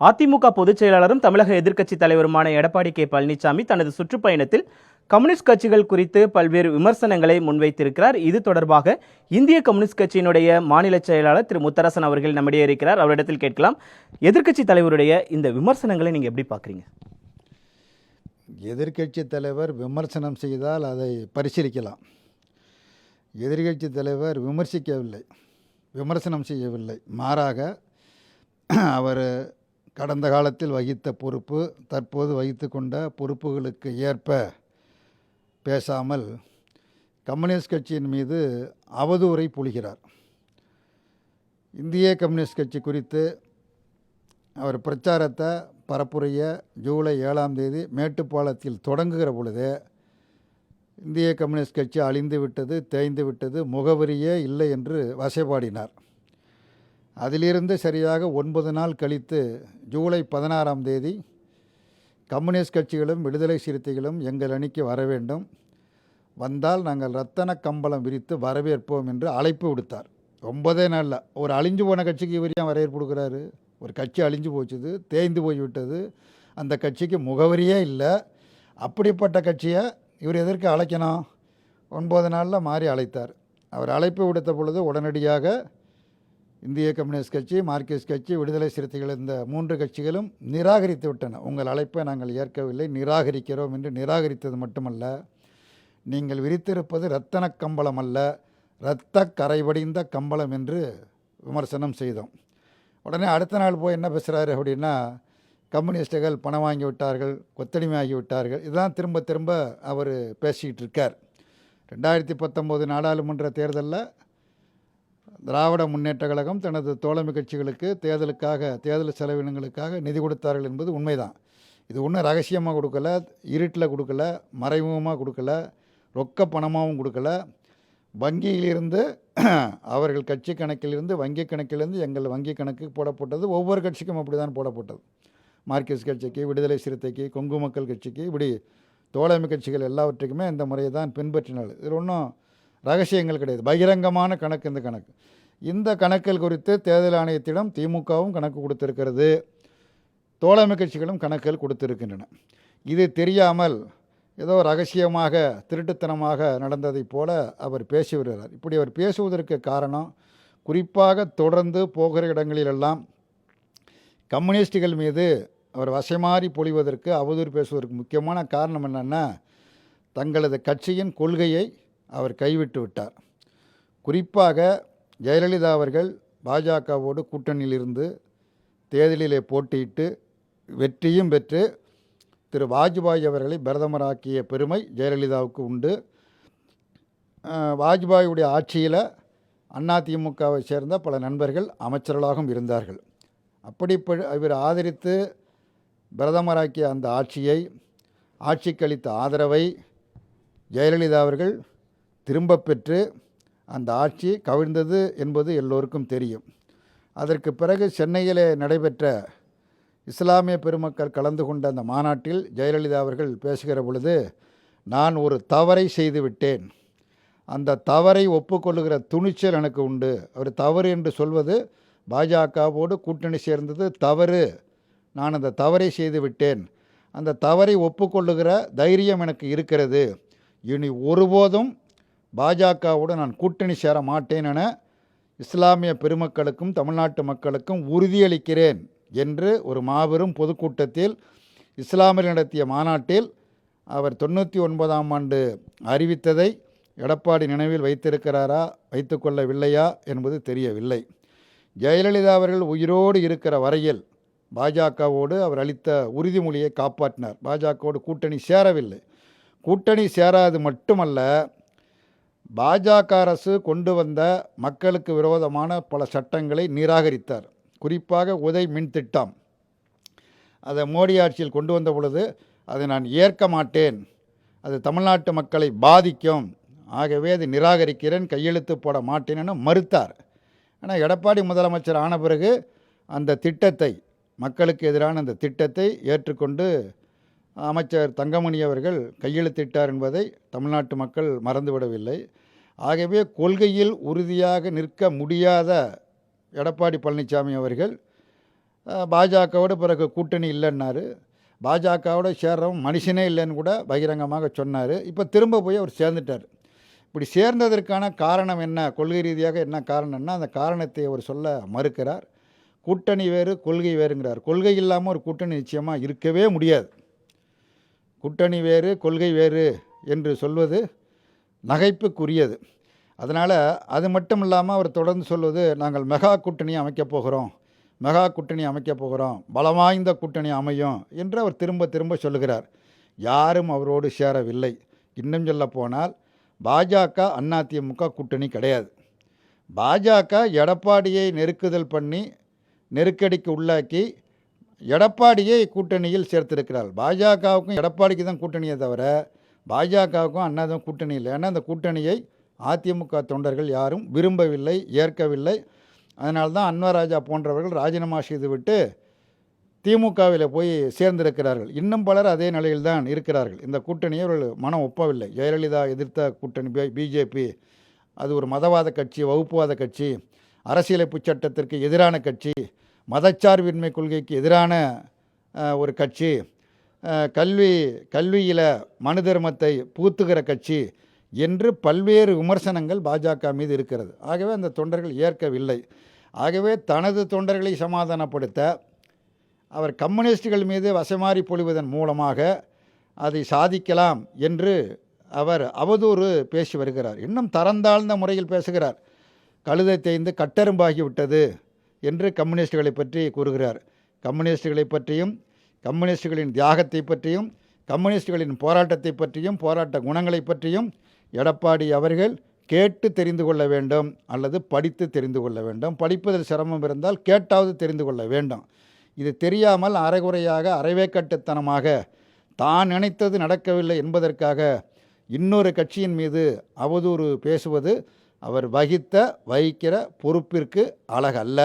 அதிமுக பொதுச் செயலாளரும் தமிழக எதிர்க்கட்சித் தலைவருமான எடப்பாடி கே பழனிசாமி தனது சுற்றுப்பயணத்தில் கம்யூனிஸ்ட் கட்சிகள் குறித்து பல்வேறு விமர்சனங்களை முன்வைத்திருக்கிறார். இது தொடர்பாக இந்திய கம்யூனிஸ்ட் கட்சியினுடைய மாநில செயலாளர் திரு முத்தரசன் அவர்கள் நம்மிடையே இருக்கிறார். அவரிடத்தில் கேட்கலாம் எதிர்க்கட்சித் தலைவருடைய இந்த விமர்சனங்களை நீங்கள் எப்படி பார்க்குறீங்க? எதிர்க்கட்சி தலைவர் விமர்சனம் செய்தால் அதை பரிசீலிக்கலாம். எதிர்க்கட்சி தலைவர் விமர்சிக்கவில்லை விமர்சனம் செய்யவில்லை. மாறாக அவர் கடந்த காலத்தில் வகித்த பொறுப்பு தற்போது வகித்து கொண்ட பொறுப்புகளுக்கு ஏற்ப பேசாமல் கம்யூனிஸ்ட் கட்சியின் மீது அவதூறை பொழிகிறார். இந்திய கம்யூனிஸ்ட் கட்சி குறித்து அவர் பிரச்சாரத்தை பரப்புரைய ஜூலை ஏழாம் தேதி மேட்டுப்பாளத்தில் தொடங்குகிற பொழுதே இந்திய கம்யூனிஸ்ட் கட்சி அழிந்து விட்டது தேய்ந்து விட்டது முகவரியே இல்லை என்று வசைபாடினார். அதிலிருந்து சரியாக ஒன்பது நாள் கழித்து ஜூலை பதினாறாம் தேதி கம்யூனிஸ்ட் கட்சிகளும் விடுதலை சிறுத்தைகளும் எங்கள் அணிக்கு வர வேண்டும். வந்தால் நாங்கள் ரத்தன கம்பளம் விரித்து வரவேற்போம் என்று அழைப்பு விடுத்தார். ஒன்பதே நாளில். ஒரு அழிஞ்சு போன கட்சிக்கு இவர் ஏன் வரவேற்பு கொடுக்குறாரு? ஒரு கட்சி அழிஞ்சு போச்சுது தேய்ந்து போய்விட்டது அந்த கட்சிக்கு முகவரியே இல்லை. அப்படிப்பட்ட கட்சியை இவர் எதற்கு அழைக்கணும்? ஒன்பது நாளில் மாறி அழைத்தார். அவர் அழைப்பு விடுத்த பொழுது உடனடியாக இந்திய கம்யூனிஸ்ட் கட்சி மார்க்சிஸ்ட் கட்சி விடுதலை சிறுத்தைகள் இந்த மூன்று கட்சிகளும் நிராகரித்து விட்டன. உங்கள் அழைப்பை நாங்கள் ஏற்கவில்லை. நிராகரிக்கிறோம் என்று நிராகரித்தது மட்டுமல்ல நீங்கள் விரித்திருப்பது இரத்தன கம்பளம் அல்ல இரத்த கரைவடிந்த கம்பளம் என்று விமர்சனம் செய்தோம். உடனே அடுத்த நாள் போய் என்ன பேசுகிறாரு அப்படின்னா கம்யூனிஸ்டுகள் பணம் வாங்கி விட்டார்கள் கொத்தடிமையாகி விட்டார்கள். இதுதான் திரும்ப திரும்ப அவர் பேசிக்கிட்டு இருக்கார். ரெண்டாயிரத்தி பத்தொம்போது நாடாளுமன்ற தேர்தலில் திராவிட முன்னேற்ற கழகம் தனது தோழமை கட்சிகளுக்கு தேர்தலுக்காக தேர்தல் செலவினங்களுக்காக நிதி கொடுத்தார்கள் என்பது உண்மைதான். இது ஒன்றும் ரகசியமாக கொடுக்கல இருட்டில் கொடுக்கல மறைமுகமாக கொடுக்கல ரொக்க பணமாகவும் கொடுக்கல. வங்கியிலிருந்து அவர்கள் கட்சி கணக்கிலிருந்து வங்கி கணக்கிலிருந்து எங்கள் வங்கி கணக்கு போடப்பட்டது. ஒவ்வொரு கட்சிக்கும் அப்படி தான் போடப்பட்டது. மார்க்சிஸ்ட் கட்சிக்கு விடுதலை சிறுத்தைக்கு கொங்கு மக்கள் கட்சிக்கு இப்படி தோழமை கட்சிகள் எல்லாவற்றுக்குமே இந்த முறையை தான் பின்பற்றினாள் இதில் ஒன்றும் ரகசியங்கள் கிடையாது. பகிரங்கமான கணக்கு இந்த கணக்கு. இந்த கணக்குகள் குறித்து தேர்தல் ஆணையத்திடம் திமுகவும் கணக்கு கொடுத்திருக்கிறது. தோழமை கட்சிகளும் கணக்குகள் கொடுத்திருக்கின்றன. இது தெரியாமல் ஏதோ ரகசியமாக திருட்டுத்தனமாக நடந்ததைப் போல அவர் பேசி வருகிறார். இப்படி அவர் பேசுவதற்கு காரணம் குறிப்பாக தொடர்ந்து போகிற இடங்களிலெல்லாம் கம்யூனிஸ்டுகள் மீது அவர் வசைமாறி பொழிவதற்கு அவதூறு பேசுவதற்கு முக்கியமான காரணம் என்னென்னா தங்களது கட்சியின் கொள்கையை அவர் கைவிட்டு விட்டார். குறிப்பாக ஜெயலலிதா அவர்கள் பாஜகவோடு கூட்டணியிலிருந்து தேர்தலிலே போட்டியிட்டு வெற்றியும் பெற்று திரு வாஜ்பாய் அவர்களை பிரதமராக்கிய பெருமை ஜெயலலிதாவுக்கு உண்டு. வாஜ்பாயுடைய ஆட்சியில் அதிமுகவை சேர்ந்த பல நண்பர்கள் அமைச்சர்களாகவும் இருந்தார்கள். அப்படி இவர் ஆதரித்து பிரதமராக்கிய அந்த ஆட்சியை ஆட்சிக்கு அளித்த ஆதரவை ஜெயலலிதா அவர்கள் திரும்ப பெற்று அந்த ஆட்சி கவிழ்ந்தது என்பது எல்லோருக்கும் தெரியும். அதற்கு பிறகு சென்னையிலே நடைபெற்ற இஸ்லாமிய பெருமக்கள் கலந்து கொண்ட அந்த மாநாட்டில் ஜெயலலிதா அவர்கள் பேசுகிற பொழுது நான் ஒரு தவறை செய்து விட்டேன். அந்த தவறை ஒப்புக்கொள்ளுகிற துணிச்சல் எனக்கு உண்டு. அவர் தவறு என்று சொல்வது பாஜகவோடு கூட்டணி சேர்ந்தது தவறு. நான் அந்த தவறை செய்து விட்டேன். அந்த தவறை ஒப்புக்கொள்ளுகிற தைரியம் எனக்கு இருக்கிறது. இனி ஒருபோதும் பாஜகவோடு நான் கூட்டணி சேர மாட்டேன் என இஸ்லாமிய பெருமக்களுக்கும் தமிழ்நாட்டு மக்களுக்கும் உறுதியளிக்கிறேன் என்று ஒரு மாபெரும் பொதுக்கூட்டத்தில் இஸ்லாமியர் நடத்திய மாநாட்டில் அவர் தொண்ணூற்றி ஒன்பதாம் ஆண்டு அறிவித்ததை எடப்பாடி நினைவில் வைத்திருக்கிறாரா வைத்துக்கொள்ளவில்லையா என்பது தெரியவில்லை. ஜெயலலிதா அவர்கள் உயிரோடு இருக்கிற வரையில் பாஜகவோடு அவர் அளித்த உறுதிமொழியை காப்பாற்றினார். பாஜகவோடு கூட்டணி சேரவில்லை. கூட்டணி சேராது மட்டுமல்ல பாஜக அரசு கொண்டு வந்த மக்களுக்கு விரோதமான பல சட்டங்களை நிராகரித்தார். குறிப்பாக உதய் மின் திட்டம். அதை மோடி ஆட்சியில் கொண்டு வந்த பொழுது அதை நான் ஏற்க மாட்டேன். அது தமிழ்நாட்டு மக்களை பாதிக்கும். ஆகவே அதை நிராகரிக்கிறேன் கையெழுத்து போட மாட்டேன் என மறுத்தார். ஆனால் எடப்பாடி முதலமைச்சர் ஆன பிறகு அந்த திட்டத்தை மக்களுக்கு எதிரான அந்த திட்டத்தை ஏற்றுக்கொண்டு அமைச்சர் தங்கமணி அவர்கள் கையெழுத்திட்டார் என்பதை தமிழ்நாட்டு மக்கள் மறந்துவிடவில்லை. ஆகவே கொள்கையில் உறுதியாக நிற்க முடியாத எடப்பாடி பழனிசாமி அவர்கள் பாஜகவோட பிறகு கூட்டணி இல்லைன்னாரு. பாஜகவோட சேர்றவன் மனுஷனே இல்லைன்னு கூட பகிரங்கமாக சொன்னார். இப்போ திரும்ப போய் அவர் சேர்ந்துட்டார். இப்படி சேர்ந்ததற்கான காரணம் என்ன? கொள்கை ரீதியாக என்ன காரணம்னா அந்த காரணத்தை அவர் சொல்ல மறுக்கிறார். கூட்டணி வேறு கொள்கை வேறுங்கிறார். கொள்கை இல்லாமல் ஒரு கூட்டணி நிச்சயமாக இருக்கவே முடியாது. கூட்டணி வேறு கொள்கை வேறு என்று சொல்வது நகைப்புக்குரியது. அதனால் அது மட்டும் இல்லாமல் அவர் தொடர்ந்து சொல்வது நாங்கள் மெகா கூட்டணி அமைக்கப் போகிறோம் மெகா கூட்டணி அமைக்கப் போகிறோம் பலவாய்ந்த கூட்டணி அமையும் என்று அவர் திரும்ப திரும்ப சொல்லுகிறார். யாரும் அவரோடு சேரவில்லை. இன்னும் சொல்ல போனால் பாஜக அதிமுக கூட்டணி கிடையாது. பாஜக எடப்பாடியை நெருக்குதல் பண்ணி நெருக்கடிக்கு உள்ளாக்கி எடப்பாடியை கூட்டணியில் சேர்த்திருக்கிறார். பாஜகவுக்கும் எடப்பாடிக்கு தான் கூட்டணியை தவிர பாஜகவுக்கும் அண்ணாதும் கூட்டணி இல்லை. ஏன்னா அந்த கூட்டணியை அதிமுக தொண்டர்கள் யாரும் விரும்பவில்லை ஏற்கவில்லை. அதனால தான் அன்வராஜா போன்றவர்கள் ராஜினாமா செய்துவிட்டு திமுகவில் போய் சேர்ந்திருக்கிறார்கள். இன்னும் பலர் அதே நிலையில் தான் இருக்கிறார்கள். இந்த கூட்டணியை அவர்கள் மனம் ஒப்பவில்லை. ஜெயலலிதா எதிர்த்த கூட்டணி பிஜேபி அது ஒரு மதவாத கட்சி வகுப்புவாத கட்சி அரசியலமைப்பு சட்டத்திற்கு எதிரான கட்சி மதச்சார்பின்மை கொள்கைக்கு எதிரான ஒரு கட்சி கல்வி கல்வியில் மனு தர்மத்தை பூத்துகிற கட்சி என்று பல்வேறு விமர்சனங்கள் பாஜக மீது இருக்கிறது. ஆகவே அந்த தொண்டர்கள் ஏற்கவில்லை. ஆகவே தனது தொண்டர்களை சமாதானப்படுத்த அவர் கம்யூனிஸ்டுகள் மீது வசமாறி பொழிவதன் மூலமாக அதை சாதிக்கலாம் என்று அவர் அவதூறு பேசி வருகிறார். இன்னும் தரந்தாழ்ந்த முறையில் பேசுகிறார். கழுதை தேய்ந்து கட்டெரும்பாகி விட்டது என்று கம்யூனிஸ்டுகளை பற்றி கூறுகிறார். கம்யூனிஸ்டுகளை பற்றியும் கம்யூனிஸ்டுகளின் தியாகத்தை பற்றியும் கம்யூனிஸ்டுகளின் போராட்டத்தை பற்றியும் போராட்ட குணங்களை பற்றியும் எடப்பாடி அவர்கள் கேட்டு தெரிந்து கொள்ள வேண்டும் அல்லது படித்து தெரிந்து கொள்ள வேண்டும். படிப்பதில் சிரமம் இருந்தால் கேட்டாவது தெரிந்து கொள்ள வேண்டும். இது தெரியாமல் அரைகுறையாக அரைவேக்கட்டுத்தனமாக தான் நினைத்தது நடக்கவில்லை என்பதற்காக இன்னொரு கட்சியின் மீது அவதூறு பேசுவது அவர் வகித்த வகிக்கிற பொறுப்பிற்கு அழகல்ல.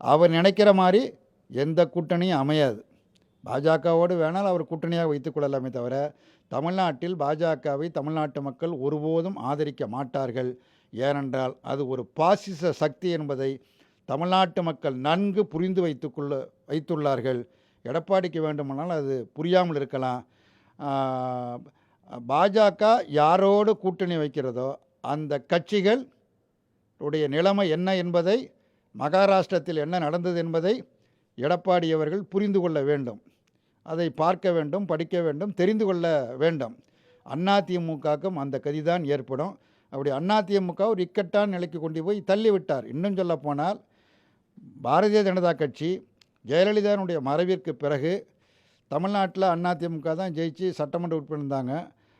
அவர் நினைக்கிற மாதிரி எந்த கூட்டணியும் அமையாது. பாஜகவோடு வேணால் அவர் கூட்டணியாக வைத்துக் கொள்ளலாமே தவிர தமிழ்நாட்டில் பாஜகவை தமிழ்நாட்டு மக்கள் ஒருபோதும் ஆதரிக்க மாட்டார்கள். ஏனென்றால் அது ஒரு பாசிச சக்தி என்பதை தமிழ்நாட்டு மக்கள் நன்கு புரிந்து வைத்துக்கொள்ள வைத்துள்ளார்கள். எடப்பாடிக்கு வேண்டுமானால் அது புரியாமல் இருக்கலாம். பாஜக யாரோடு கூட்டணி வைக்கிறதோ அந்த கட்சிகள் உடைய நிலைமை என்ன என்பதை மகாராஷ்டிரத்தில் என்ன நடந்தது என்பதை எடப்பாடி அவர்கள் புரிந்து கொள்ள வேண்டும். அதை பார்க்க வேண்டும் படிக்க வேண்டும் தெரிந்து கொள்ள வேண்டும். அதிமுகக்கும் அந்த கதிதான் ஏற்படும். அப்படி அதிமுக ஒரு இக்கட்டான நிலைக்கு கொண்டு போய் தள்ளிவிட்டார் இன்னும் சொல்லப்போனால் பாரதிய ஜனதா கட்சி ஜெயலலிதாவுடைய மறைவிற்கு பிறகு தமிழ்நாட்டில் அதிமுக தான் ஜெயிச்சு சட்டமன்ற உறுப்பினர் இருந்தாங்க.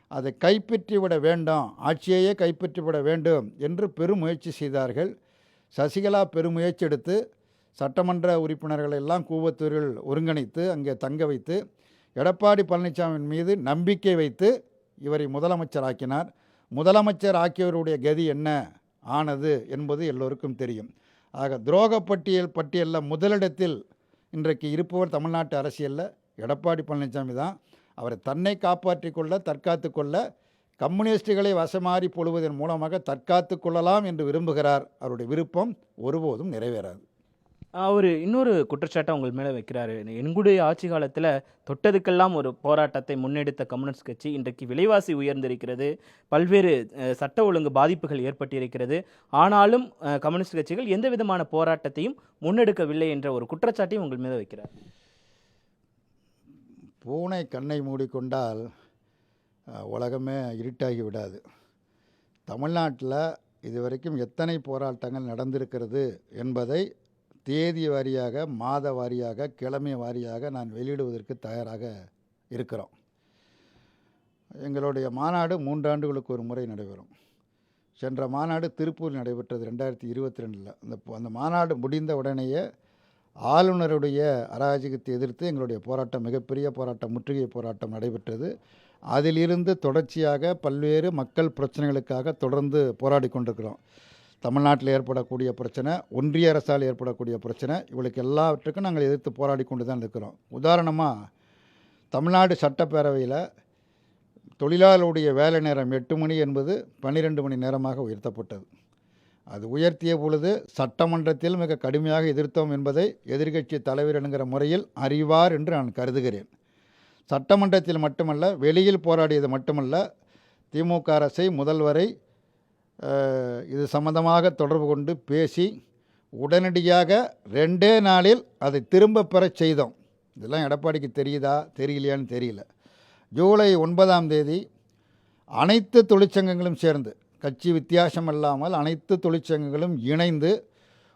அதை கைப்பற்றி விட வேண்டும். ஆட்சியையே கைப்பற்றி விட வேண்டும் என்று பெரும் முயற்சி செய்தார்கள். சசிகலா பெருமுயற்சி எடுத்து சட்டமன்ற உறுப்பினர்களை எல்லாம் கூவத்தூரில் ஒருங்கிணைத்து அங்கே தங்க வைத்து எடப்பாடி பழனிசாமியின் மீது நம்பிக்கை வைத்து இவரை முதலமைச்சராக்கினார். முதலமைச்சர் ஆக்கியவருடைய கதி என்ன? ஆனது என்பது எல்லோருக்கும் தெரியும். ஆக துரோக பட்டியல் பட்டியலில் முதலிடத்தில் இன்றைக்கு இருப்பவர் தமிழ்நாட்டு அரசியலில் எடப்பாடி பழனிசாமி தான். அவரை தன்னை காப்பாற்றி கொள்ள தற்காத்து கொள்ள கம்யூனிஸ்டுகளை வசமாறி பொழுவதன் மூலமாக தற்காத்து கொள்ளலாம் என்று விரும்புகிறார். அவருடைய விருப்பம் ஒருபோதும் நிறைவேறாது. அவர் இன்னொரு குற்றச்சாட்டை உங்கள் மேலே வைக்கிறாரு. எங்களுடைய ஆட்சி காலத்தில் தொட்டதுக்கெல்லாம் ஒரு போராட்டத்தை முன்னெடுத்த கம்யூனிஸ்ட் கட்சி இன்றைக்கு விலைவாசி உயர்ந்திருக்கிறது. பல்வேறு சட்ட ஒழுங்கு பாதிப்புகள் ஏற்பட்டிருக்கிறது. ஆனாலும் கம்யூனிஸ்ட் கட்சிகள் எந்த விதமான போராட்டத்தையும் முன்னெடுக்கவில்லை என்ற ஒரு குற்றச்சாட்டையும் உங்கள் மீது வைக்கிறார். பூனை கண்ணை மூடிக்கொண்டால் உலகமே இருட்டாகி விடாது. தமிழ்நாட்டில் இதுவரைக்கும் எத்தனை போராட்டங்கள் நடந்திருக்கிறது என்பதை தேதி வாரியாக மாத வாரியாக கிழமை வாரியாக நான் வெளியிடுவதற்கு தயாராக இருக்கிறோம். எங்களுடைய மாநாடு மூன்றாண்டுகளுக்கு ஒரு முறை நடைபெறும். சென்ற மாநாடு திருப்பூரில் நடைபெற்றது ரெண்டாயிரத்தி இருபத்தி ரெண்டில். அந்த அந்த மாநாடு முடிந்த உடனேயே ஆளுநருடைய அராஜகத்தை எதிர்த்து எங்களுடைய போராட்டம் மிகப்பெரிய போராட்டம் முற்றுகை போராட்டம் நடைபெற்றது. அதிலிருந்து தொடர்ச்சியாக பல்வேறு மக்கள் பிரச்சனைகளுக்காக தொடர்ந்து போராடி கொண்டிருக்கிறோம். தமிழ்நாட்டில் ஏற்படக்கூடிய பிரச்சனை ஒன்றிய அரசால் ஏற்படக்கூடிய பிரச்சனை இவளுக்கு எல்லாவற்றுக்கும் நாங்கள் எதிர்த்து போராடி கொண்டு தான் இருக்கிறோம். உதாரணமாக தமிழ்நாடு சட்டப்பேரவையில் தொழிலாளருடைய வேலை நேரம் எட்டு மணி என்பது பன்னிரெண்டு மணி நேரமாக உயர்த்தப்பட்டது. அது உயர்த்திய பொழுது சட்டமன்றத்தில் மிக கடுமையாக எதிர்த்தோம் என்பதை எதிர்க்கட்சி தலைவர் என்கிற முறையில் அறிவார் என்று நான் கருதுகிறேன். சட்டமன்றத்தில் மட்டுமல்ல வெளியில் போராடியது மட்டுமல்ல திமுக அரசை முதல்வரை இது சம்பந்தமாக தொடர்பு கொண்டு பேசி உடனடியாக ரெண்டே நாளில் அதை திரும்ப பெறச் செய்தோம். இதெல்லாம் எடப்பாடிக்கு தெரியுதா தெரியலையான்னு தெரியல. ஜூலை ஒன்பதாம் தேதி அனைத்து தொழிற்சங்கங்களும் சேர்ந்து கட்சி வித்தியாசம் இல்லாமல் அனைத்து தொழிற்சங்கங்களும் இணைந்து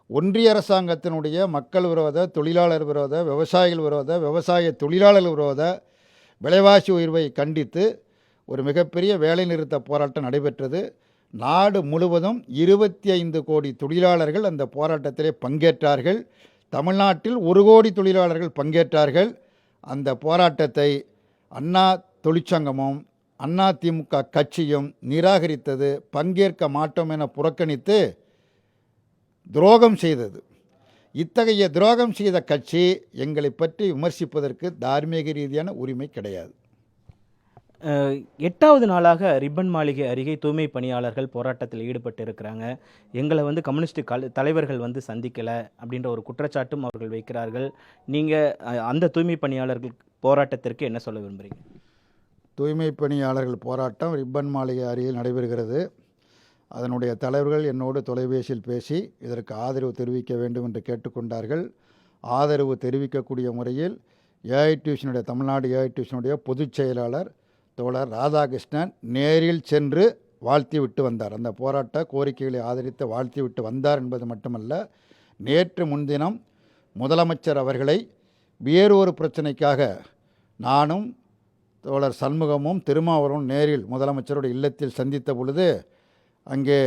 ஒன்றிய அரசாங்கத்தினுடைய மக்கள் விரோத தொழிலாளர் விரோத விவசாயிகள் விரோத விவசாய தொழிலாளர்கள் விரோத விலைவாசி உயர்வை கண்டித்து ஒரு மிகப்பெரிய வேலைநிறுத்த போராட்டம் நடைபெற்றது. நாடு முழுவதும் இருபத்தி ஐந்து கோடி தொழிலாளர்கள் அந்த போராட்டத்திலே பங்கேற்றார்கள். தமிழ்நாட்டில் ஒரு கோடி தொழிலாளர்கள் பங்கேற்றார்கள். அந்த போராட்டத்தை அண்ணா தொழிற்சங்கமும் அண்ணா திமுக கட்சியும் நிராகரித்தது பங்கேற்க மாட்டோம் என புறக்கணித்து துரோகம் செய்தது. இத்தகைய துரோகம் செய்த கட்சி எங்களை பற்றி விமர்சிப்பதற்கு தார்மீக ரீதியான உரிமை கிடையாது. எட்டாவது நாளாக ரிப்பன் மாளிகை அருகே தூய்மை பணியாளர்கள் போராட்டத்தில் ஈடுபட்டு இருக்கிறாங்க எங்களை வந்து கம்யூனிஸ்ட் கல் தலைவர்கள் வந்து சந்திக்கலை அப்படின்ற ஒரு குற்றச்சாட்டும் அவர்கள் வைக்கிறார்கள். நீங்கள் அந்த தூய்மை பணியாளர்கள் போராட்டத்திற்கு என்ன சொல்ல விரும்புகிறீங்க தூய்மை பணியாளர்கள் போராட்டம் ரிப்பன் மாளிகை அருகில் நடைபெறுகிறது. அதனுடைய தலைவர்கள் என்னோடு தொலைபேசியில் பேசி இதற்கு ஆதரவு தெரிவிக்க வேண்டும் என்று கேட்டுக்கொண்டார்கள். ஆதரவு தெரிவிக்கக்கூடிய முறையில் ஏஐ டியூஷனுடைய தமிழ்நாடு ஏஐ டியூஷனுடைய பொதுச் செயலாளர் தோழர் ராதாகிருஷ்ணன் நேரில் சென்று வாழ்த்தி விட்டு வந்தார். அந்த போராட்ட கோரிக்கைகளை ஆதரித்து வாழ்த்தி விட்டு வந்தார் என்பது மட்டுமல்ல நேற்று முன்தினம் முதலமைச்சர் அவர்களை வேறொரு பிரச்சனைக்காக நானும் தோழர் சண்முகமும் திருமாவளவும் நேரில் முதலமைச்சரோட இல்லத்தில் சந்தித்த பொழுது அங்கே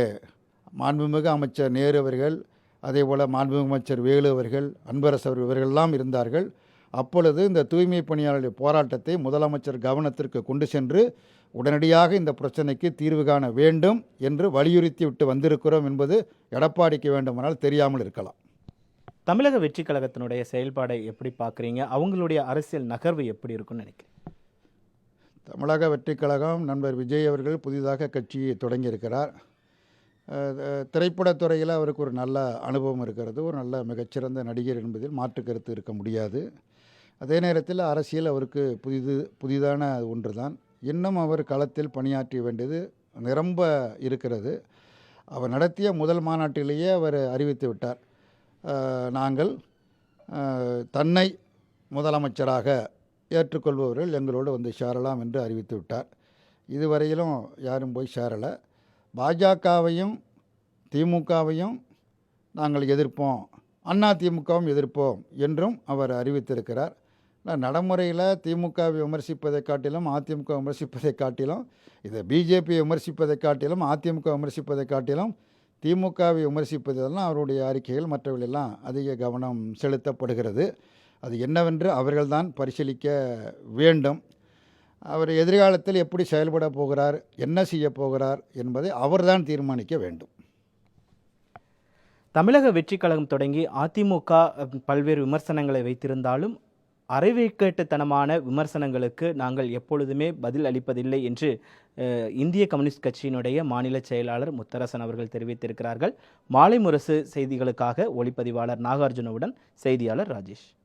மாண்புமிகு அமைச்சர் நேரு அவர்கள் அதே போல் மாண்புமிகு அமைச்சர் வேலு அவர்கள் அன்பரசு அவர்கள் இவர்களெல்லாம் இருந்தார்கள். அப்பொழுது இந்த தூய்மை பணியாளர்கள் போராட்டத்தை முதலமைச்சர் கவனத்திற்கு கொண்டு சென்று உடனடியாக இந்த பிரச்சனைக்கு தீர்வு காண வேண்டும் என்று வலியுறுத்தி விட்டு வந்திருக்கிறோம் என்பது எடப்பாடிக்கு வேண்டுமானால் தெரியாமல் இருக்கலாம். தமிழக வெற்றி கழகத்தினுடைய செயல்பாடை எப்படி பார்க்குறீங்க? அவங்களுடைய அரசியல் நகர்வு எப்படி இருக்கும்னு நினைக்கிறேன் தமிழக வெற்றிக் கழகம் நண்பர் விஜய் அவர்கள் புதிதாக கட்சியை தொடங்கியிருக்கிறார். திரைப்படத்துறையில் அவருக்கு ஒரு நல்ல அனுபவம் இருக்கிறது. ஒரு நல்ல மிகச்சிறந்த நடிகர் என்பதில் மாற்று கருத்து இருக்க முடியாது. அதே நேரத்தில் அரசியல் அவருக்கு புதிது புதிதான ஒன்று தான் இன்னும் அவர் களத்தில் பணியாற்ற வேண்டியது நிரம்ப இருக்கிறது. அவர் நடத்திய முதல் மாநாட்டிலேயே அவர் அறிவித்து விட்டார். நாங்கள் தன்னை முதலமைச்சராக ஏற்றுக்கொள்பவர்கள் எங்களோடு வந்து சேரலாம் என்று அறிவித்து விட்டார். இதுவரையிலும் யாரும் போய் சேரலை. பாஜகவையும் திமுகவையும் நாங்கள் எதிர்ப்போம். அண்ணா திமுகவும் எதிர்ப்போம் என்றும் அவர் அறிவித்திருக்கிறார். நடைமுறையில் திமுகவை விமர்சிப்பதை காட்டிலும் அதிமுக விமர்சிப்பதை காட்டிலும் இதை பிஜேபி விமர்சிப்பதை காட்டிலும் அதிமுக விமர்சிப்பதை காட்டிலும் திமுகவை விமர்சிப்பதெல்லாம் அவருடைய அறிக்கைகள் மற்றவர்களெல்லாம் அதிக கவனம் செலுத்தப்படுகிறது. அது என்னவென்று அவர்கள்தான் பரிசீலிக்க வேண்டும். அவர் எதிர்காலத்தில் எப்படி செயல்பட போகிறார் என்ன செய்ய போகிறார் என்பதை அவர்தான் தீர்மானிக்க வேண்டும். தமிழக வெற்றி கழகம் தொடங்கி அதிமுக பல்வேறு விமர்சனங்களை வைத்திருந்தாலும் அரைவேக்கட்டுத்தனமான விமர்சனங்களுக்கு நாங்கள் எப்பொழுதுமே பதில் அளிப்பதில்லை என்று இந்திய கம்யூனிஸ்ட் கட்சியினுடைய மாநில செயலாளர் முத்தரசன் அவர்கள் தெரிவித்திருக்கிறார்கள். மாலை முரசு செய்திகளுக்காக ஒளிப்பதிவாளர் நாகார்ஜுனவுடன் செய்தியாளர் ராஜேஷ்.